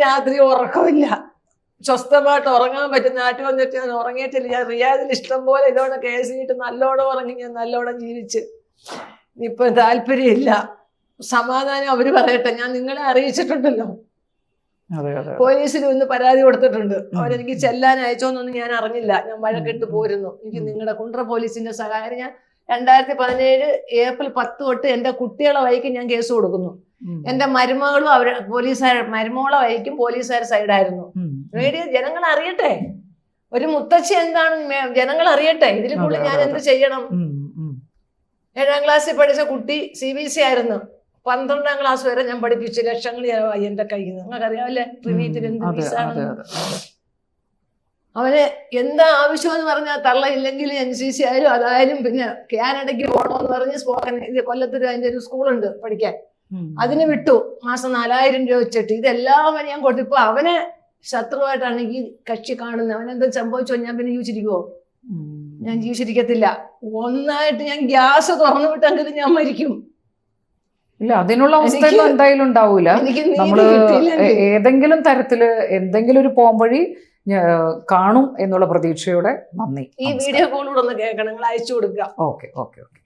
രാത്രി ഉറക്കമില്ല. സ്വസ്ഥമായിട്ട് ഉറങ്ങാൻ പറ്റും. നാട്ടിൽ വന്നിട്ട് ഞാൻ ഉറങ്ങിയിട്ടില്ല. ഞാൻ റിയാദിൽ ഇഷ്ടം പോലെ ഇതോടെ കേസിട്ട് നല്ലോണം ഉറങ്ങി. ഞാൻ നല്ലോണം ജീവിച്ച്. ഇപ്പൊ താല്പര്യമില്ല. സമാധാനം അവർ പറയട്ടെ. ഞാൻ നിങ്ങളെ അറിയിച്ചിട്ടുണ്ടല്ലോ. പോലീസിൽ ഒന്ന് പരാതി കൊടുത്തിട്ടുണ്ട്. അവരെനിക്ക് ചെല്ലാൻ അയച്ചോന്നൊന്നും ഞാൻ അറിഞ്ഞില്ല. ഞാൻ വഴക്കിട്ട് പോരുന്നു. എനിക്ക് നിങ്ങളുടെ കുണ്ട്ര പോലീസിന്റെ സഹായം. ഞാൻ രണ്ടായിരത്തി പതിനേഴ് ഏപ്രിൽ പത്ത് തൊട്ട് എന്റെ കുട്ടികളെ വഴിക്ക് ഞാൻ കേസ് കൊടുക്കുന്നു. എന്റെ മരുമകളും അവർ പോലീസുകാർ മരുമകളെ വഴിക്കും പോലീസുകാർ സൈഡായിരുന്നു. മീഡിയ ജനങ്ങൾ അറിയട്ടെ ഒരു മുത്തച്ഛി എന്താണ് ജനങ്ങൾ അറിയട്ടെ ഇതിൽ കൂടുതൽ ഞാൻ എന്ത് ചെയ്യണം. ഏഴാം ക്ലാസ്സിൽ പഠിച്ച കുട്ടി സി ബി സി ആയിരുന്നു. പന്ത്രണ്ടാം ക്ലാസ് വരെ ഞാൻ പഠിപ്പിച്ചു. ലക്ഷങ്ങൾ ചെലവായി എന്റെ കയ്യിൽ നിന്ന്. നിങ്ങൾക്ക് അറിയാമല്ലേ ട്രിനീറ്റിൽ എന്ത് ഫീസാണ്? അവന് എന്താ ആവശ്യമെന്ന് പറഞ്ഞാൽ തള്ളയില്ലെങ്കിൽ എൻ സി സി ആയാലും അതായാലും പിന്നെ കാനഡയ്ക്ക് പോകണമെന്ന് പറഞ്ഞ് സ്പോക്കൻ ഇത് കൊല്ലത്തൊരു അതിന്റെ ഒരു സ്കൂളുണ്ട് പഠിക്കാൻ. അതിന് വിട്ടു. മാസം നാലായിരം രൂപ വെച്ചിട്ട്. ഇതെല്ലാം ഞാൻ കൊടുത്തു. ഇപ്പൊ അവനെ ശത്രുവായിട്ടാണ് ഈ കക്ഷി കാണുന്നത്. അവനെന്താ സംഭവിച്ചോ? ഞാൻ പിന്നെ ജീവിച്ചിരിക്കുവോ? ഞാൻ ജീവിച്ചിരിക്കത്തില്ല. ഒന്നായിട്ട് ഞാൻ ഗ്യാസ് തുറന്നു വിട്ടെങ്കിലും ഞാൻ മരിക്കും. ഇല്ല അതിനുള്ള അവസ്ഥ എന്തായാലും ഉണ്ടാവൂല. നമ്മൾ ഏതെങ്കിലും തരത്തിൽ എന്തെങ്കിലും ഒരു പോംവഴി കാണും എന്നുള്ള പ്രതീക്ഷയോടെ നന്ദി. ഈ വീഡിയോ കോളിലൂടെ ഒന്ന് കേൾക്കണം. നിങ്ങൾ അയച്ചു കൊടുക്കുക. Okay okay okay.